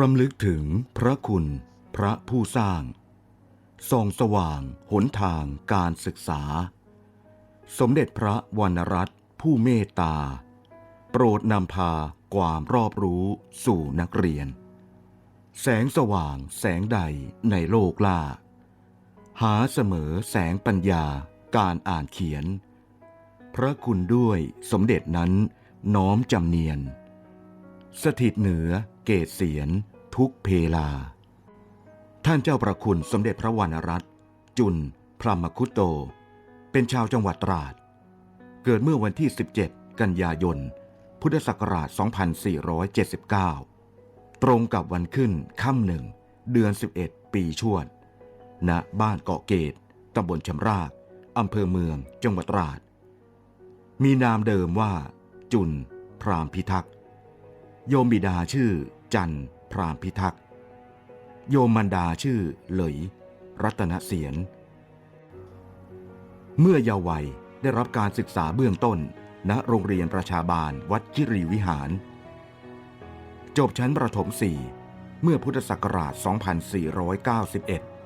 รำลึกถึงพระคุณ พระผู้สร้าง ส่องสว่าง หนทางการศึกษา สมเด็จพระวรรณรัตน์ผู้เมตตา โปรดนำพาความรอบรู้สู่นักเรียน แสงสว่างแสงใดในโลกล่า หาเสมอแสงปัญญาการอ่านเขียน พระคุณด้วยสมเด็จนั้นน้อมจำเนียน สถิตเหนือเกตเสียน ทุกเพลา ท่านเจ้าประคุณสมเด็จพระวรรณรัตน์จุน พรหมคุตโต เป็นชาวจังหวัดตราด เกิดเมื่อวันที่ 17 กันยายน พุทธศักราช 2479 ตรงกับวันขึ้นค่ำหนึ่ง เดือน 11 ปีชวด ณ บ้านเกาะเกตตำบลชำรากอำเภอเมือง จังหวัดตราด มีนามเดิมว่า จุน พรามพิทักษ์ โยมบิดาชื่อ จัน พรามพิทักษ์ โยมมันดาชื่อเหลย รัตนเสียน เมื่อเยาว์วัยได้รับการศึกษาเบื้องต้น ณโรงเรียนประชาบาลวัดคิรีวิหาร จบชั้นประถม4เมื่อพุทธศักราช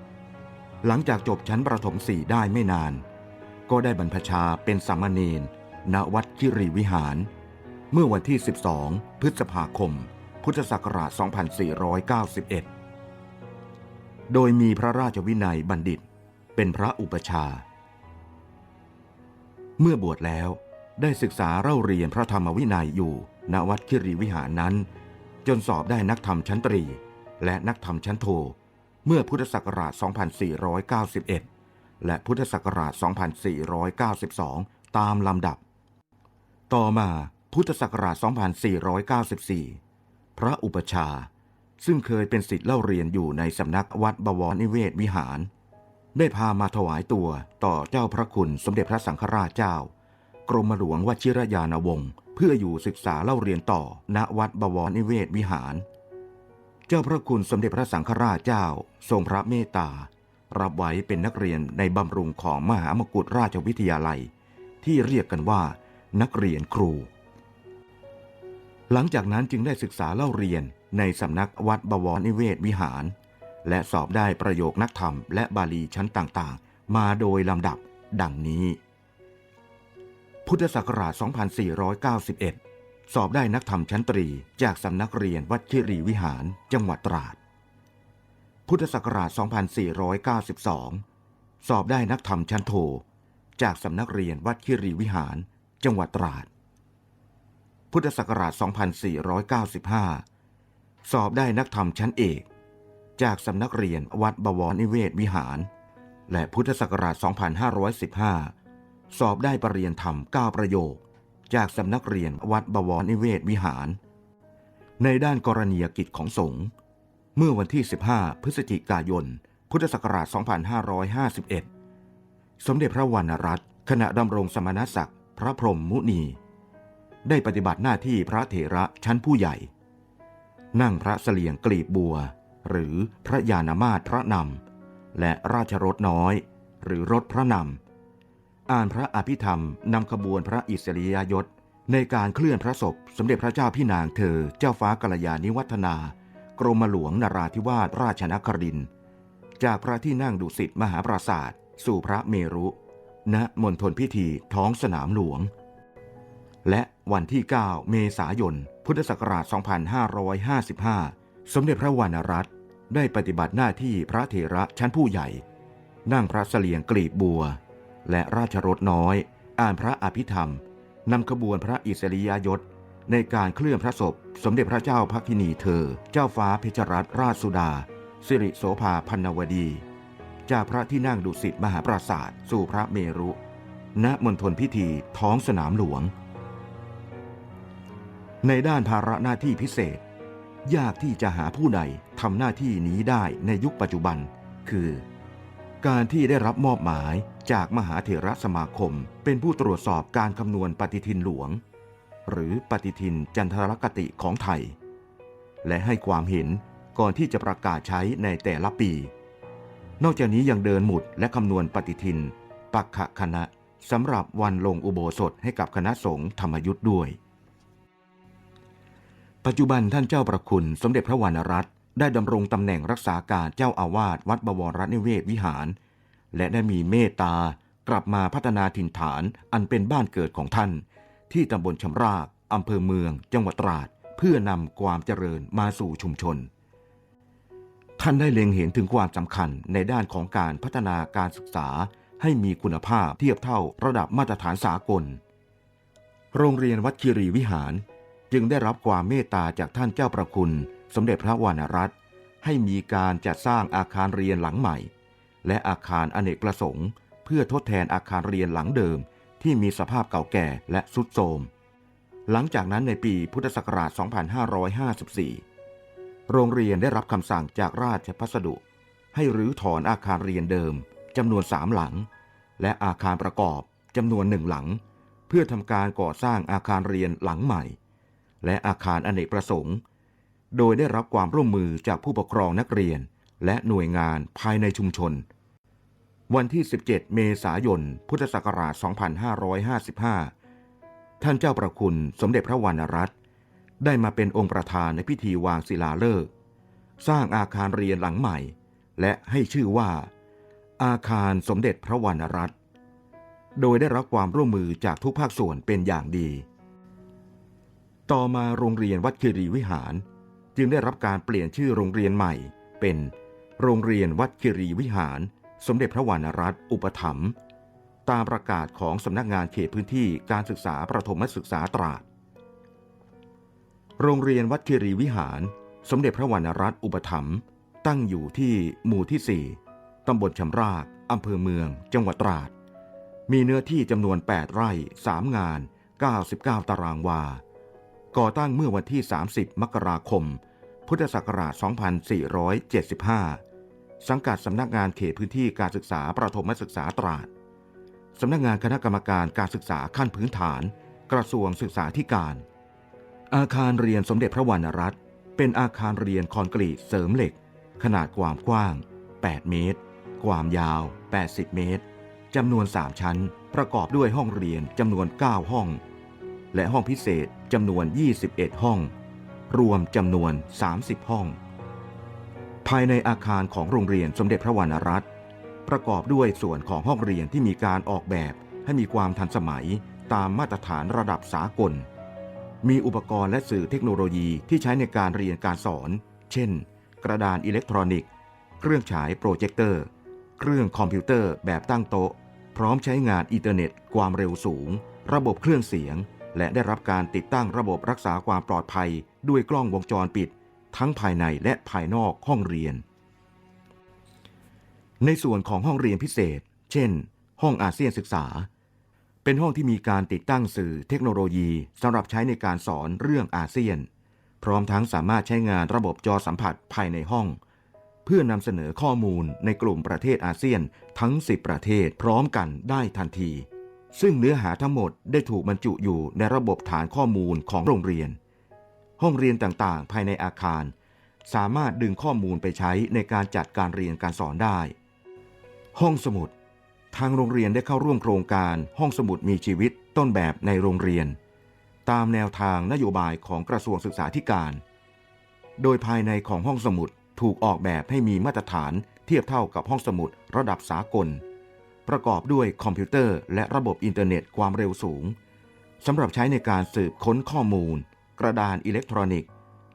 2491 หลังจากจบชั้นประถม4ได้ไม่นาน ก็ได้บรรพชาเป็นสามเณรณวัดคิรีวิหาร เมื่อวันที่ 12 พฤษภาคม พุทธศักราช 2491 โดยมีพระราชวินัยบัณฑิตเป็นพระอุปชา เมื่อบวชแล้วได้ศึกษาเล่าเรียนพระธรรมวินัยอยู่ณวัดคิรีวิหารนั้น จนสอบได้นักธรรมชั้นตรีและนักธรรมชั้นโท เมื่อพุทธศักราช 2491 และพุทธศักราช 2492 ตามลำดับ ต่อมาพุทธศักราช 2494 พระอุปชา ซึ่งเคยเป็นศิษย์เล่าเรียนอยู่ในสำนักวัดบวรนิเวศวิหาร ได้พามาถวายตัวต่อเจ้าพระคุณสมเด็จพระสังฆราชเจ้า กรมหลวงวชิรยานวงศ์เพื่ออยู่ศึกษาเล่าเรียนต่อณวัดบวรนิเวศวิหาร เจ้าพระคุณสมเด็จพระสังฆราชเจ้า ทรงพระเมตตา รับไว้เป็นนักเรียนในบำรุงของมหามกุฏราชวิทยาลัย ที่เรียกกันว่า นักเรียนครู หลังจากนั้นจึงได้ศึกษาเล่าเรียนในสำนักวัดบวรนิเวศวิหาร และสอบได้ประโยคนักธรรมและบาลีชั้นต่างๆ มาโดยลำดับดังนี้ พุทธศักราช 2491 สอบได้นักธรรมชั้นตรีจากสำนักเรียนวัดคิรีวิหารจังหวัดตราด พุทธศักราช 2492 สอบได้นักธรรมชั้นโท จากสำนักเรียนวัดคิรีวิหาร จังหวัดตราด พุทธศักราช 2495 สอบได้นักธรรมชั้นเอก จากสำนักเรียนวัดบวรนิเวศวิหาร และพุทธศักราช 2515 สอบได้ปรริญญาธรรม 9 ประโยค จากสำนักเรียนวัดบวรนิเวศวิหาร ในด้านกรณียกิจของสงฆ์เมื่อวันที่ 15 พฤศจิกายน พุทธศักราช 2551 สมเด็จพระวรรณรัตน์ขณะดำรงสมณศักดิ์พระพรหมมุนี ได้ปฏิบัติหน้าที่พระเถระชั้นผู้ใหญ่ นั่งพระเสลียงกลีบบัว หรือพระยานามาตรพระนำและราชรถน้อย หรือรถพระนำอ่านพระอภิธรรมนำขบวนพระอิสริยยศในการเคลื่อนพระศพสมเด็จพระเจ้าพี่นางเธอเจ้าฟ้ากัลยาณิวัฒนา กรมหลวงนราธิวาสราชนคริน จากพระที่นั่งดุสิตมหาปราศาสตร์สู่พระเมรุ ณมณฑลพิธีท้องสนามหลวง และวันที่ 9 เมษายน พุทธศักราช 2555 สมเด็จพระวรรณรัตน์ได้ปฏิบัติหน้าที่พระเถระชั้นผู้ใหญ่ นั่งพระเสลียงกลีบบัว และราชรถน้อย อ่านพระอภิธรรมนำขบวนพระอิสริยยศ ในการเคลื่อนพระศพ สมเด็จพระเจ้าพักินีเธอ เจ้าฟ้าเพชรรัตนราชสุดา สิริโสภาพันนวดี จากพระที่นั่งดุสิตมหาปราศาสตร์สู่พระเมรุ ณมณฑลพิธีท้องสนามหลวง ในด้านภาระหน้าที่พิเศษ ยากที่จะหาผู้ใดทำหน้าที่นี้ได้ในยุคปัจจุบัน คือ การที่ได้รับมอบหมายจากมหาเถรสมาคม เป็นผู้ตรวจสอบการคำนวณปฏิทินหลวง หรือปฏิทินจันทรคติของไทย และให้ความเห็นก่อนที่จะประกาศใช้ในแต่ละปี นอกจากนี้ยังเดินหมุดและคำนวณปฏิทิน ปักขะคณะสำหรับวันลงอุโบสถให้กับคณะสงฆ์ธรรมยุทธ์ด้วย ปัจจุบันท่านเจ้าประคุณสมเด็จพระวรรณรัตน์ได้ดำรงตำแหน่งรักษาการเจ้าอาวาสวัดบวรรัตนิเวศวิหาร และได้มีเมตตากลับมาพัฒนาถิ่นฐานอันเป็นบ้านเกิดของท่าน ที่ตำบลชำรากอำเภอเมือง จังหวัดตราด เพื่อนำความเจริญมาสู่ชุมชน ท่านได้เล็งเห็นถึงความสำคัญในด้านของการพัฒนาการศึกษาให้มีคุณภาพเทียบเท่าระดับมาตรฐานสากล โรงเรียนวัดคีรีวิหาร จึงได้รับความเมตตาจากท่านเจ้าประคุณ สมเด็จพระวรรณรัตน์ให้มีการจัดสร้างอาคารเรียนหลังใหม่ และอาคารอเนกประสงค์ เพื่อทดแทนอาคารเรียนหลังเดิม ที่มีสภาพเก่าแก่และทรุดโทรม หลังจากนั้นในปีพุทธศักราช 2554 โรงเรียนได้รับคำสั่งจากราชพัสดุ ให้รื้อถอนอาคารเรียนเดิมจำนวนสามหลัง และอาคารประกอบจำนวนหนึ่งหลัง เพื่อทำการก่อสร้างอาคารเรียนหลังใหม่ และอาคารอเนกประสงค์ โดยได้รับความร่วมมือจากผู้ปกครองนักเรียน และหน่วยงานภายในชุมชน วันที่ 17 เมษายน พุทธศักราช 2555 ท่านเจ้าประคุณสมเด็จพระวรรณรัตน์ได้มาเป็นองค์ประธานในพิธีวางศิลาฤกษ์สร้างอาคารเรียนหลังใหม่ และให้ชื่อว่า อาคารสมเด็จพระวรรณรัตน์โดยได้รับความร่วมมือจากทุกภาคส่วนเป็นอย่างดี ต่อมาโรงเรียนวัดคีรีวิหาร จึงได้รับการเปลี่ยนชื่อโรงเรียนใหม่ เป็นโรงเรียนวัดคีรีวิหาร สมเด็จพระวรรณรัตน์อุปถัมภ์ตามประกาศของสำนักงานเขตพื้นที่การศึกษาประถมศึกษาตราด โรงเรียนวัดคีรีวิหาร สมเด็จพระวรรณรัตน์อุปถัมภ์ตั้งอยู่ที่หมู่ที่ 4 ตำบลชำรากอำเภอเมือง จังหวัดตราด มีเนื้อที่จำนวน 8 ไร่ 3 งาน 99 ตารางวา ก่อตั้งเมื่อวันที่ 30 มกราคม พุทธศักราช 2475 สังกัดสำนักงานเขตพื้นที่การศึกษาประถมศึกษาตราด สำนักงานคณะกรรมการการศึกษาขั้นพื้นฐาน กระทรวงศึกษาธิการ อาคารเรียนสมเด็จพระวรรณรัตน์เป็นอาคารเรียนคอนกรีตเสริมเหล็ก ขนาดความกว้าง 8 เมตร ความยาว 80 เมตรจำนวน 3 ชั้น ประกอบด้วยห้องเรียนจำนวน 9 ห้อง และห้องพิเศษจำนวน 21 ห้อง รวมจำนวน 30 ห้อง ภายในอาคารของโรงเรียนสมเด็จพระวรรณรัตน์ประกอบด้วยส่วนของห้องเรียนที่มีการออกแบบให้มีความทันสมัยตามมาตรฐานระดับสากล มีอุปกรณ์และสื่อเทคโนโลยีที่ใช้ในการเรียนการสอน เช่น กระดานอิเล็กทรอนิกส์ เครื่องฉายโปรเจคเตอร์ เครื่องคอมพิวเตอร์แบบตั้งโต๊ะ พร้อมใช้งานอินเทอร์เน็ต ความเร็วสูง ระบบเครื่องเสียง และได้รับการติดตั้งระบบรักษาความปลอดภัยด้วยกล้องวงจรปิด ทั้งภายในและภายนอกห้องเรียน ในส่วนของห้องเรียนพิเศษ เช่น ห้องอาเซียนศึกษา เป็นห้องที่มีการติดตั้งสื่อเทคโนโลยีสำหรับใช้ในการสอนเรื่องอาเซียน พร้อมทั้งสามารถใช้งานระบบจอสัมผัสภายในห้อง เพื่อนำเสนอข้อมูลในกลุ่มประเทศอาเซียนทั้ง 10 ประเทศพร้อมกันได้ทันที ซึ่งเนื้อหาทั้งหมดได้ถูกบรรจุอยู่ในระบบฐานข้อมูลของโรงเรียน ห้องเรียนต่างๆ ภายในอาคาร สามารถดึงข้อมูลไปใช้ในการจัดการเรียนการสอนได้ ห้องสมุด ทางโรงเรียนได้เข้าร่วมโครงการห้องสมุดมีชีวิตต้นแบบในโรงเรียน ตามแนวทางนโยบายของกระทรวงศึกษาธิการ โดยภายในของห้องสมุดถูกออกแบบให้มีมาตรฐานเทียบเท่ากับห้องสมุดระดับสากล ประกอบด้วยคอมพิวเตอร์และระบบอินเทอร์เน็ตความเร็วสูงสำหรับใช้ในการสืบค้นข้อมูล กระดานอิเล็กทรอนิกส์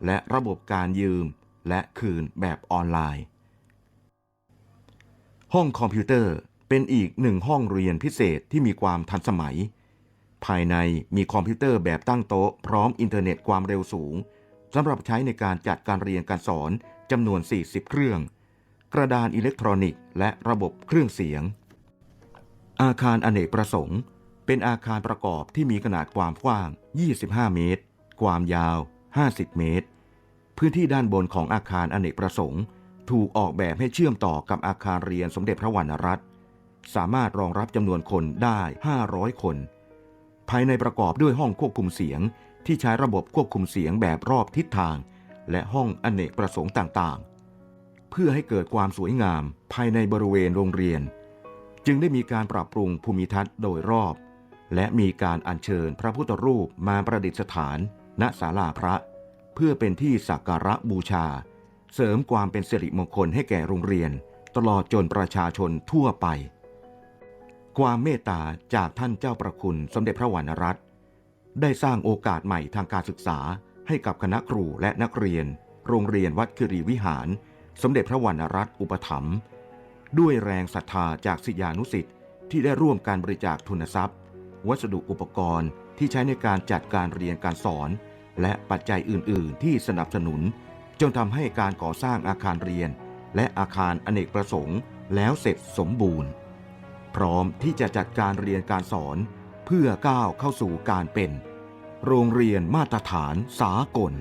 และระบบการยืม และคืนแบบออนไลน์ ห้องคอมพิวเตอร์เป็นอีกหนึ่งห้องเรียนพิเศษที่มีความทันสมัย ภายในมีคอมพิวเตอร์แบบตั้งโต๊ะพร้อมอินเทอร์เน็ตความเร็วสูงสำหรับใช้ในการจัดการเรียนการสอนจำนวน 40 เครื่อง กระดานอิเล็กทรอนิกส์ และระบบเครื่องเสียง อาคารอเนกประสงค์ เป็นอาคารประกอบที่มีขนาดความกว้าง 25 เมตร ความยาว 50 เมตร พื้นที่ด้านบนของอาคารอเนกประสงค์ ถูกออกแบบให้เชื่อมต่อกับอาคารเรียนสมเด็จพระวรรณรัตน์สามารถรองรับจำนวนคนได้ 500 คน ภายในประกอบด้วยห้องควบคุมเสียงที่ใช้ระบบควบคุมเสียงแบบรอบทิศทาง และห้องอเนกประสงค์ต่างๆ เพื่อให้เกิดความสวยงามภายในบริเวณโรงเรียน จึงได้มีการปรับปรุงภูมิทัศน์โดยรอบ และมีการอัญเชิญพระพุทธรูปมาประดิษฐาน ณศาลาพระ เพื่อเป็นที่สักการะบูชา เสริมความเป็นสิริมงคลให้แก่โรงเรียน ตลอดจนประชาชนทั่วไป ความเมตตาจากท่านเจ้าประคุณสมเด็จพระวรรณรัตน์ได้สร้างโอกาสใหม่ทางการศึกษาให้กับคณะครูและนักเรียน โรงเรียนวัดคิรีวิหาร สมเด็จพระวรรณรัตน์อุปถัมภ์ ด้วยแรงศรัทธาจากศิษยานุสิษย์ที่ได้ร่วมการบริจาคทุนทรัพย์ วัสดุอุปกรณ์ที่ใช้ในการจัดการเรียนการสอน และปัจจัยอื่น ๆ ที่สนับสนุน จนทำให้การก่อสร้างอาคารเรียน และอาคารอเนกประสงค์ แล้วเสร็จสมบูรณ์ พร้อมที่จะจัดการเรียนการสอน เพื่อก้าวเข้าสู่การเป็น โรงเรียนมาตรฐานสากล